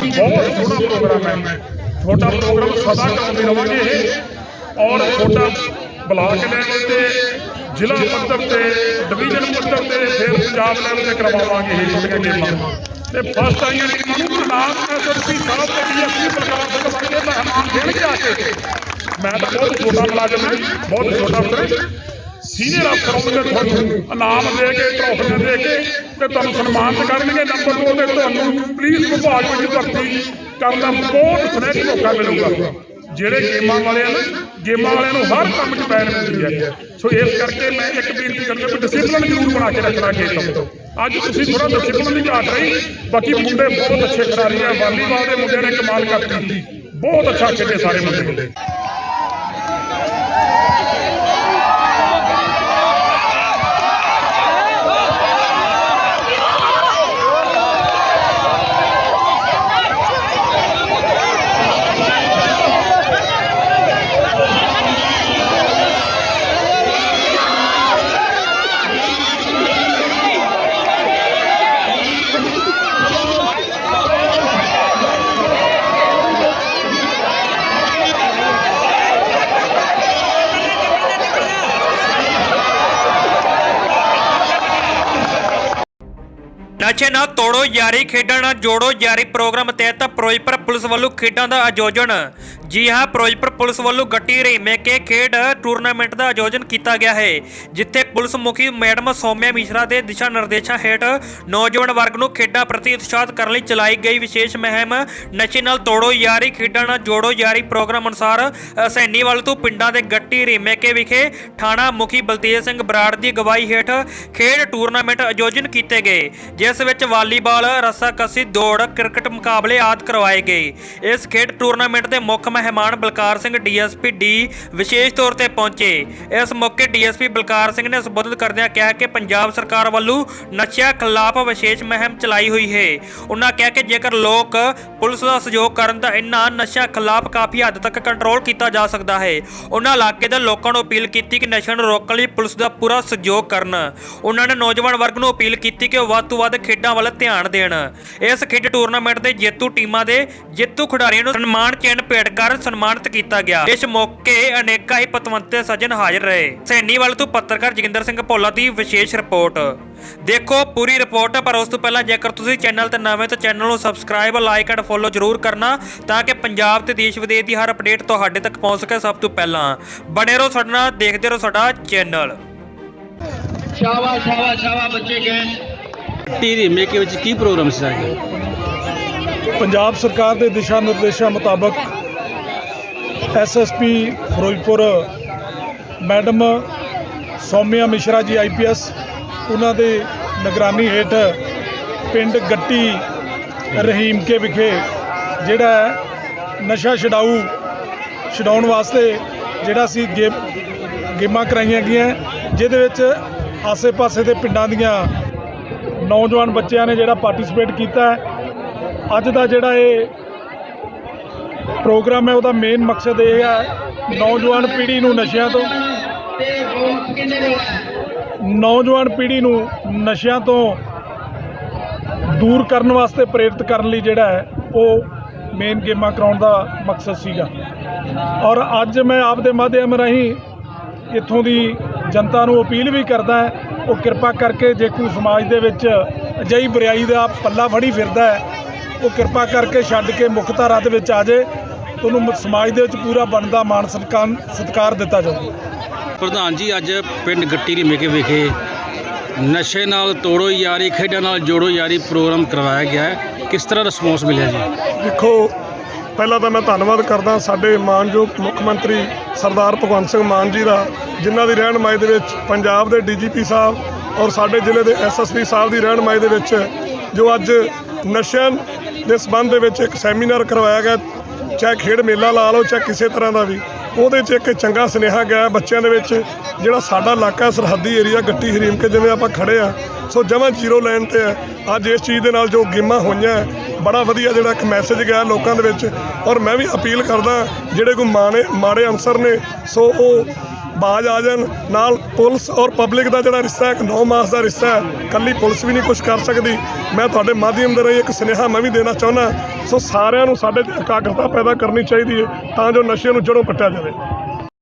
ਬਹੁਤ ਸੋਹਣਾ ਪ੍ਰੋਗਰਾਮ ਹੈ। ਤੁਹਾਡਾ ਪ੍ਰੋਗਰਾਮ ਸਦਾ ਚੱਲਦੇ ਰਵਾਂਗੇ। ਔਰ ਤੁਹਾਡਾ ਬਲਾਕ ਲੈਵਲ ਤੇ, ਜ਼ਿਲ੍ਹਾ ਪੱਧਰ ਤੇ, ਡਿਵੀਜ਼ਨ ਪੱਧਰ ਤੇ ਫਿਰ ਪੰਜਾਬ ਲੈਵਲ ਤੇ ਕਰਵਾਵਾਂਗੇ ਇਹ ਤੁਹਾਡੀਆਂ ਗੇਮਾਂ। ਤੇ ਫਸਟ ਆਈਆਂ ਟੀਮਾਂ ਨੂੰ ਨਾਮ ਐਸਐਸਪੀ ਸਾਹਿਬ ਤੇ ਡੀਐਸਪੀ ਪ੍ਰਕਾਸ਼ ਸਿੰਘ ਵਰਗੇ ਮਹਿਮਾਨ ਦੇਣਗੇ ਆ ਕੇ ਮੈਂ ਤਾਂ ਬਹੁਤ ਛੋਟਾ ਮੁਲਾਜ਼ਮ ਹਾਂ, ਬਹੁਤ ਛੋਟਾ ਅਫਸਰ ਸੀਨੀਅਰ ਅਫਸਰ ਹੋਣਗੇ ਤੁਹਾਨੂੰ ਇਨਾਮ ਦੇ ਕੇ ਟਰੋਫੀਆਂ ਦੇ ਕੇ ਤੇ ਤੁਹਾਨੂੰ ਸਨਮਾਨਿਤ ਕਰਨਗੇ ਨੰਬਰ 2 ਤੇ ਤੁਹਾਨੂੰ ਪੁਲਿਸ ਵਿਭਾਗ ਵਿੱਚ ਭਰਤੀ ਕਰਨ ਦਾ ਬਹੁਤ ਸੁਨਹਿਰੀ ਮੌਕਾ ਮਿਲੂਗਾ। ਜਿਹੜੇ ਗੇਮਾਂ ਵਾਲੇ ਆ ਨਾ, ਗੇਮਾਂ ਵਾਲਿਆਂ ਨੂੰ ਹਰ ਕੰਮ 'ਚ ਬੈਨ ਮਿਲਦੀ ਹੈ। ਸੋ ਇਸ ਕਰਕੇ ਮੈਂ ਇੱਕ ਬੇਨਤੀ ਕਰਦਾ ਵੀ ਡਿਸਪਲਿਨ ਜ਼ਰੂਰ ਬਣਾ ਕੇ ਰੱਖਣਾ ਗੇਮ ਤੋਂ। ਅੱਜ ਤੁਸੀਂ ਥੋੜਾ ਡਿਸਪਲਿਨ ਦੀ ਘਾਟ ਰਹੀ, ਬਾਕੀ ਮੁੰਡੇ ਬਹੁਤ ਅੱਛੇ ਖਿਡਾਰੀ ਆ। ਵਾਲੀਬਾਲ ਦੇ ਮੁੰਡਿਆਂ ਨੇ ਕਮਾਲ ਕਰਤੀ। ਬਹੁਤ ਅੱਛਾ ਖੇਡੇ ਸਾਰੇ ਮੁੰਡੇ। ਨਸ਼ੇ ਨਾਲ ਤੋੜੋ ਯਾਰੀ ਖੇਡਾਂ ਨਾਲ ਜੋੜੋ ਯਾਰੀ ਪ੍ਰੋਗਰਾਮ ਤਹਿਤ ਫਿਰੋਜ਼ਪੁਰ ਪੁਲਿਸ ਵੱਲੋਂ ਖੇਡਾਂ ਦਾ ਆਯੋਜਨ। ਜੀ ਹਾਂ, ਫਿਰੋਜ਼ਪੁਰ ਪੁਲਿਸ ਵੱਲੋਂ ਗੱਟੀ ਰੀਮੇਕੇ ਖੇਡ ਟੂਰਨਾਮੈਂਟ ਦਾ ਆਯੋਜਨ ਕੀਤਾ ਗਿਆ ਹੈ, ਜਿੱਥੇ ਪੁਲਿਸ ਮੁਖੀ ਮੈਡਮ ਸੌਮਿਆ ਮਿਸ਼ਰਾ ਦੇ ਦਿਸ਼ਾ ਨਿਰਦੇਸ਼ਾਂ ਹੇਠ ਨੌਜਵਾਨ ਵਰਗ ਨੂੰ ਖੇਡਾਂ ਪ੍ਰਤੀ ਉਤਸ਼ਾਹਿਤ ਕਰਨ ਲਈ ਚਲਾਈ ਗਈ ਵਿਸ਼ੇਸ਼ ਮੁਹਿੰਮ ਨਸ਼ੇ ਨਾਲ ਤੋੜੋ ਯਾਰੀ, ਖੇਡਾਂ ਨਾਲ ਜੋੜੋ ਯਾਰੀ ਪ੍ਰੋਗਰਾਮ ਅਨੁਸਾਰ ਸੈਨੀਵਾਲ ਤੋਂ ਪਿੰਡਾਂ ਦੇ ਗੱਟੀ ਰੀਮੇਕੇ ਵਿਖੇ ਥਾਣਾ ਮੁਖੀ ਬਲਤੇਜ ਸਿੰਘ ਬਰਾੜ ਦੀ ਅਗਵਾਈ ਹੇਠ ਖੇਡ ਟੂਰਨਾਮੈਂਟ ਆਯੋਜਨ ਕੀਤੇ ਗਏ, ਜਿਸ ਵਿੱਚ ਵਾਲੀਬਾਲ, ਰੱਸਾਕਸੀ, ਦੌੜ, ਕ੍ਰਿਕਟ ਮੁਕਾਬਲੇ ਆਦਿ ਕਰਵਾਏ ਗਏ। ਇਸ ਖੇਡ ਟੂਰਨਾਮੈਂਟ ਦੇ ਮੁੱਖ ਮਹਿਮਾਨ ਬਲਕਾਰ ਸਿੰਘ ਡੀਐਸਪੀ ਡੀ ਵਿਸ਼ੇਸ਼ ਤੌਰ ਤੇ ਪਹੁੰਚੇ। ਇਸ ਮੌਕੇ ਡੀਐਸਪੀ ਬਲਕਾਰ ਸਿੰਘ ਨੇ ਸੰਬੋਧਿਤ ਕਰਦਿਆਂ ਕਿਹਾ ਕਿ ਪੰਜਾਬ ਸਰਕਾਰ ਵੱਲੋਂ ਨਸ਼ਿਆਂ ਖਿਲਾਫ ਵਿਸ਼ੇਸ਼ ਮੁਹਿੰਮ ਚਲਾਈ ਹੋਈ ਹੈ। ਉਹਨਾਂ ਕਿਹਾ ਕਿ ਜੇਕਰ ਲੋਕ ਪੁਲਿਸ ਦਾ ਸਹਿਯੋਗ ਕਰਨ ਤਾਂ ਇਨ੍ਹਾਂ ਨਸ਼ਿਆਂ ਖਿਲਾਫ ਕਾਫੀ ਹੱਦ ਤੱਕ ਕੰਟਰੋਲ ਕੀਤਾ ਜਾ ਸਕਦਾ ਹੈ। ਉਹਨਾਂ ਇਲਾਕੇ ਦੇ ਲੋਕਾਂ ਨੂੰ ਅਪੀਲ ਕੀਤੀ ਕਿ ਨਸ਼ਿਆਂ ਨੂੰ ਰੋਕਣ ਲਈ ਪੁਲਿਸ ਦਾ ਪੂਰਾ ਸਹਿਯੋਗ ਕਰਨ। ਉਹਨਾਂ ਨੇ ਨੌਜਵਾਨ ਵਰਗ ਨੂੰ ਅਪੀਲ ਕੀਤੀ ਕਿ ਉਹ ਵੱਧ ਤੋਂ ਵੱਧ ਖੇਡਾਂ ਵੱਲ ਧਿਆਨ ਦੇਣ। ਇਸ ਖੇਡ ਟੂਰਨਾਮੈਂਟ ਦੇ ਜੇਤੂ ਟੀਮਾਂ ਦੇ ਜੇਤੂ ਖਿਡਾਰੀਆਂ ਨੂੰ ਸਨਮਾਨ ਚਿੰਨ੍ਹ ਭੇਟ ਕਰ ਸਨਮਾਨਿਤ ਕੀਤਾ ਗਿਆ। ਇਸ ਮੌਕੇ ਅਨੇਕਾਂ ਹੀ ਪਤਵੰਤੇ ਸੱਜਣ ਹਾਜ਼ਰ ਰਹੇ। ਸੈਨੀਵਾਲ ਤੋਂ ਪੱਤਰਕਾਰ ਜੋਗਿੰਦਰ ਸਿੰਘ ਭੋਲਾ ਦੀ ਵਿਸ਼ੇਸ਼ ਰਿਪੋਰਟ। ਦੇਖੋ ਪੂਰੀ ਰਿਪੋਰਟ, ਪਰ ਉਸ ਤੋਂ ਪਹਿਲਾਂ ਜੇਕਰ ਤੁਸੀਂ ਚੈਨਲ ਤੇ ਨਵੇਂ ਤਾਂ ਚੈਨਲ ਨੂੰ ਸਬਸਕ੍ਰਾਈਬ, ਲਾਈਕ ਐਂਡ ਫੋਲੋ ਜ਼ਰੂਰ ਕਰਨਾ ਤਾਂ ਕਿ ਪੰਜਾਬ ਤੇ ਦੇਸ਼ ਵਿਦੇਸ਼ ਦੀ ਹਰ ਅਪਡੇਟ ਤੁਹਾਡੇ ਤੱਕ ਪਹੁੰਚ ਸਕੇ ਸਭ ਤੋਂ ਪਹਿਲਾਂ। ਬਣੇ ਰਹੋ ਸਾਡੇ ਨਾਲ, ਦੇਖਦੇ ਰਹੋ ਸਾਡਾ ਚੈਨਲ। ਸ਼ਾਬਾਸ਼ ਸ਼ਾਬਾਸ਼ ਸ਼ਾਬਾਸ਼ ਬੱਚੇ ਗਏ। ਟੀ ਮੇਕੇ ਵਿੱਚ ਕੀ ਪ੍ਰੋਗਰਾਮ ਸੀ ਸਾਡੇ ਪੰਜਾਬ ਸਰਕਾਰ ਦੇ ਦਿਸ਼ਾ ਨਿਰਦੇਸ਼ਾਂ ਮੁਤਾਬਕ SSP Firozpur, madam Saumya Mishra ji IPS ਉਹਨਾਂ ਦੇ ਨਿਗਰਾਨੀ ਹੇਠ ਪਿੰਡ ਗੱਟੀ ਰਹੀਮਕੇ ਵਿਖੇ ਜਿਹੜਾ ਨਸ਼ਾ ਛਡਾਊ ਛਡਾਉਣ ਵਾਸਤੇ ਜਿਹੜਾ ਸੀ ਗੇਮ ਗੇਮਾਂ ਕਰਾਈਆਂ ਗਈਆਂ, ਜਿਹਦੇ ਵਿੱਚ ਆਸੇ-ਪਾਸੇ ਦੇ ਪਿੰਡਾਂ ਦੀਆਂ ਨੌਜਵਾਨ ਬੱਚਿਆਂ ਨੇ ਜਿਹੜਾ ਪਾਰਟਿਸਿਪੇਟ ਕੀਤਾ ਹੈ, ਅੱਜ ਦਾ ਜਿਹੜਾ ਇਹ ਪ੍ਰੋਗਰਾਮ ਹੈ, ਉਹਦਾ ਮੇਨ ਮਕਸਦ ਇਹ ਹੈ ਨੌਜਵਾਨ ਪੀੜ੍ਹੀ ਨੂੰ ਨਸ਼ਿਆਂ ਤੋਂ ਨੌਜਵਾਨ ਪੀੜ੍ਹੀ ਨੂੰ ਨਸ਼ਿਆਂ ਤੋਂ ਦੂਰ ਕਰਨ ਵਾਸਤੇ ਪ੍ਰੇਰਿਤ ਕਰਨ ਲਈ ਜਿਹੜਾ ਹੈ, ਉਹ ਮੇਨ ਗੇਮਾਂ ਕਰਾਉਣ ਦਾ ਮਕਸਦ ਸੀਗਾ। ਔਰ ਅੱਜ ਮੈਂ ਆਪ ਦੇ ਮਾਧਿਅਮ ਰਾਹੀਂ ਇੱਥੋਂ ਦੀ ਜਨਤਾ ਨੂੰ ਅਪੀਲ ਵੀ ਕਰਦਾ ਹੈ ਉਹ ਕਿਰਪਾ ਕਰਕੇ ਜੇ ਕੋਈ ਸਮਾਜ ਦੇ ਵਿੱਚ ਅਜਿਹੀ ਬੁਰਾਈ ਦਾ ਪੱਲਾ ਫੜੀ ਫਿਰਦਾ ਹੈ ਉਹ ਕਿਰਪਾ ਕਰਕੇ ਛੱਡ ਕੇ ਮੁੱਖ ਧਾਰਾ ਦੇ ਵਿੱਚ ਆ ਜੇ ਤੁਹਾਨੂੰ ਸਮਾਜ ਦੇ ਵਿੱਚ ਪੂਰਾ ਬਣਦਾ ਮਾਣ ਸਤਿਕਾਰ ਸਤਿਕਾਰ ਦਿੱਤਾ ਜਾਊਗਾ ਪ੍ਰਧਾਨ ਜੀ ਅੱਜ ਪਿੰਡ ਗੱਟੀ ਦੀ ਮੇਕੇ ਵਿਖੇ ਨਸ਼ੇ ਨਾਲ ਤੋੜੋ ਯਾਰੀ ਖੇਡਾਂ ਨਾਲ ਜੋੜੋ ਯਾਰੀ ਪ੍ਰੋਗਰਾਮ ਕਰਵਾਇਆ ਗਿਆ ਹੈ। ਕਿਸ ਤਰ੍ਹਾਂ ਰਿਸਪੌਂਸ ਮਿਲਿਆ ਜੀ? ਦੇਖੋ ਪਹਿਲਾਂ ਤਾਂ ਮੈਂ ਧੰਨਵਾਦ ਕਰਦਾ ਸਾਡੇ ਮਾਨਯੋਗ ਮੁੱਖ ਮੰਤਰੀ ਸਰਦਾਰ ਭਗਵੰਤ ਸਿੰਘ ਮਾਨ ਜੀ ਦਾ, ਜਿਨ੍ਹਾਂ ਦੀ ਰਹਿਨਮਾਈ ਦੇ ਵਿੱਚ ਪੰਜਾਬ ਦੇ ਡੀਜੀਪੀ ਸਾਹਿਬ ਔਰ ਸਾਡੇ ਜ਼ਿਲ੍ਹੇ ਦੇ ਐਸਐਸਪੀ ਸਾਹਿਬ ਦੀ ਰਹਿਨਮਾਈ ਦੇ ਵਿੱਚ, ਜੋ ਅੱਜ ਨਸ਼ਿਆਂ ਦੇ ਸਬੰਧ ਦੇ ਵਿੱਚ ਇੱਕ ਸੈਮੀਨਾਰ ਕਰਵਾਇਆ ਗਿਆ, ਚਾਹੇ ਖੇਡ ਮੇਲਾ ਲਾ ਲਓ, ਚਾਹੇ ਕਿਸੇ ਤਰ੍ਹਾਂ ਦਾ ਵੀ। ਉਹਦੇ 'ਚ ਇੱਕ ਚੰਗਾ ਸੁਨੇਹਾ ਗਿਆ ਬੱਚਿਆਂ ਦੇ ਵਿੱਚ, ਜਿਹੜਾ ਸਾਡਾ ਇਲਾਕਾ ਸਰਹੱਦੀ ਏਰੀਆ, ਗੱਟੀ ਹਰੀਮ ਕੇ ਜਿਵੇਂ ਆਪਾਂ ਖੜੇ ਆ। ਸੋ ਜਮਾਂ ਜ਼ੀਰੋ ਲਾਈਨ ਤੇ ਹੈ। ਅੱਜ ਇਸ ਚੀਜ਼ ਦੇ ਨਾਲ ਜੋ ਗੇਮਾਂ ਹੋਈਆਂ ਬੜਾ ਵਧੀਆ ਜਿਹੜਾ ਇੱਕ ਮੈਸੇਜ ਗਿਆ ਲੋਕਾਂ ਦੇ ਵਿੱਚ। ਔਰ ਮੈਂ ਵੀ ਅਪੀਲ ਕਰਦਾ, ਜਿਹੜੇ ਕੋਈ ਮਾਣੇ ਮਾੜੇ ਅਨਸਰ ਨੇ, ਸੋ ਉਹ ਬਾਜ ਆ ਜਾਣ, ਨਾਲ ਪੁਲਿਸ ਔਰ ਪਬਲਿਕ ਦਾ ਜਿਹੜਾ ਰਿਸ਼ਤਾ ਹੈ, ਇੱਕ ਨੌ ਮਾਸ ਦਾ ਰਿਸ਼ਤਾ ਹੈ। ਕੱਲੀ ਪੁਲਿਸ ਵੀ ਨਹੀਂ ਕੁਝ ਕਰ ਸਕਦੀ। ਮੈਂ ਤੁਹਾਡੇ ਮਾਧਿਅਮ ਦੇ ਰਾਹੀਂ ਇੱਕ ਸੁਨੇਹਾ ਮੈਂ ਵੀ ਦੇਣਾ ਚਾਹੁੰਦਾ। ਸੋ ਸਾਰਿਆਂ ਨੂੰ ਸਾਡੇ 'ਚ ਇਕਾਗਰਤਾ ਪੈਦਾ ਕਰਨੀ ਚਾਹੀਦੀ ਹੈ, ਤਾਂ ਜੋ ਨਸ਼ੇ ਨੂੰ ਜੜੋਂ ਪੱਟਿਆ ਜਾਵੇ।